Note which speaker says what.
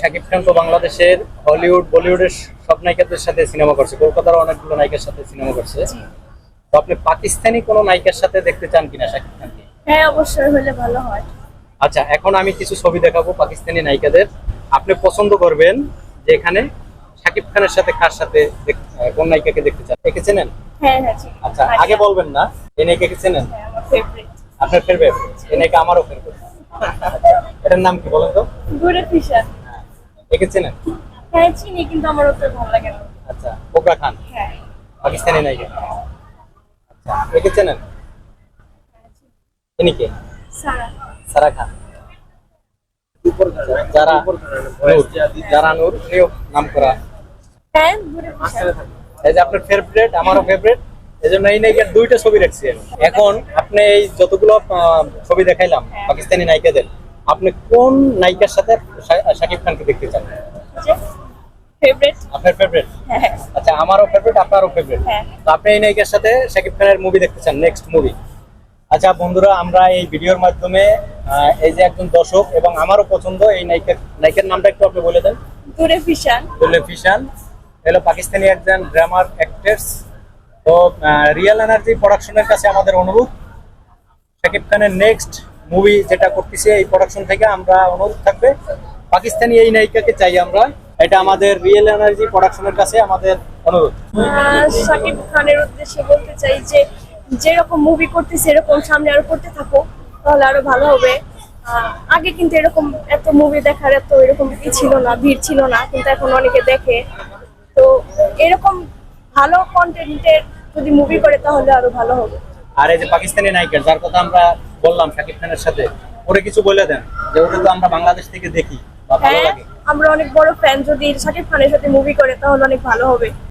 Speaker 1: শাকিব খান তো বাংলাদেশের হলিউড বলিউডের সব নায়িকাদের সাথে সিনেমা করছে। কলকাতার অনেকগুলো নায়িকার সাথে সিনেমা করছে। তো আপনি পাকিস্তানি কোনো নায়িকার সাথে দেখতে চান কিনা শাকিব খানকে?
Speaker 2: হ্যাঁ অবশ্যই হলে ভালো হয়।
Speaker 1: আচ্ছা এখন আমি কিছু ছবি দেখাবো পাকিস্তানি নায়িকাদের। আপনি পছন্দ করবেন যে এখানে শাকিব খানের সাথে কার সাথে কোন নায়িকাকে দেখতে চান? একে চেনেন?
Speaker 2: হ্যাঁ হ্যাঁ
Speaker 1: আচ্ছা আগে বলবেন না এই নায়িকাকে চেনেন?
Speaker 2: হ্যাঁ আমার ফেভারিট
Speaker 1: আপনার ফেরবে এই নায়িকা আমারও ফেরবে এটার নাম কি বলেন তো? একে চেনেন?
Speaker 2: হ্যাঁ চিনি কিন্তু আমার অত ভালো লাগে না।
Speaker 1: আচ্ছা কোবরা খান?
Speaker 2: হ্যাঁ।
Speaker 1: পাকিস্তানি নায়িকা আচ্ছা একে চেনেন? ইনি কে?
Speaker 2: সারা।
Speaker 1: সারা খান। যারা যারা নূর উনিও নাম করা।
Speaker 2: হ্যাঁ
Speaker 1: এই যে আপনার ফেভারিট আমারও ফেভারিট এই জন্য এই নায়িকার দুইটা ছবি রাখছি এখন আপনি এই যতগুলো আহ, ছবি দেখাইলাম পাকিস্তানি নায়িকাদের আপনি কোন নায়িকার সাথে শাকিব খানকে দেখতে চান?
Speaker 2: ফেভারিট
Speaker 1: আপনার ফেভারিট
Speaker 2: হ্যাঁ
Speaker 1: আচ্ছা আমারও ফেভারিট আপনারও ফেভারিট
Speaker 2: হ্যাঁ।
Speaker 1: তো আপনি এই নায়িকার সাথে শাকিব খানের মুভি দেখতে চান নেক্সট মুভি আচ্ছা বন্ধুরা আমরা এই ভিডিওর মাধ্যমে এই যে একজন দর্শক এবং আমারও পছন্দ এই নায়িকা নায়িকার নামটা একটু আপনি বলে দেন।
Speaker 2: ফিশার
Speaker 1: দুলে ফিশান হলো পাকিস্তানি একজন ড্রামার অ্যাক্ট্রেস তো রিয়েল এনার্জি প্রোডাকশনের কাছে আমাদের অনুরোধ। শাকিব খানের নেক্সট মুভি যেটা করতেছে এই প্রোডাকশন থেকে আমরা অনুরোধ থাকবে। পাকিস্তানি এই নায়িকাকে চাই আমরা। এটা আমাদের রিয়েল এনার্জি প্রোডাকশনের কাছে আমাদের অনুরোধ।
Speaker 2: শাকিব খানের উদ্দেশ্যে বলতে চাই যে যেরকম মুভি করতেছে এরকম সামনে আরও করতে থাকো তাহলে আরও ভালো হবে। আগে কিন্তু এরকম এত মুভি দেখার এত এরকম ই ছিল না ভিড় ছিল না কিন্তু এখন অনেকে দেখে। তো এরকম ভালো কন্টেন্টের যদি মুভি করে তাহলে আরও ভালো হবে।
Speaker 1: আর এই যে পাকিস্তানি নায়িকা যার কথা আমরা বললাম শাকিব খানের সাথে ওরে কিছু বলে দেন যে ওটা তো আমরা বাংলাদেশ থেকে দেখি বা ভালো
Speaker 2: হ্যাঁ
Speaker 1: লাগে।
Speaker 2: আমরা অনেক বড় ফ্যান যদি শাকিব খানের সাথে মুভি করে তাহলে অনেক ভালো হবে।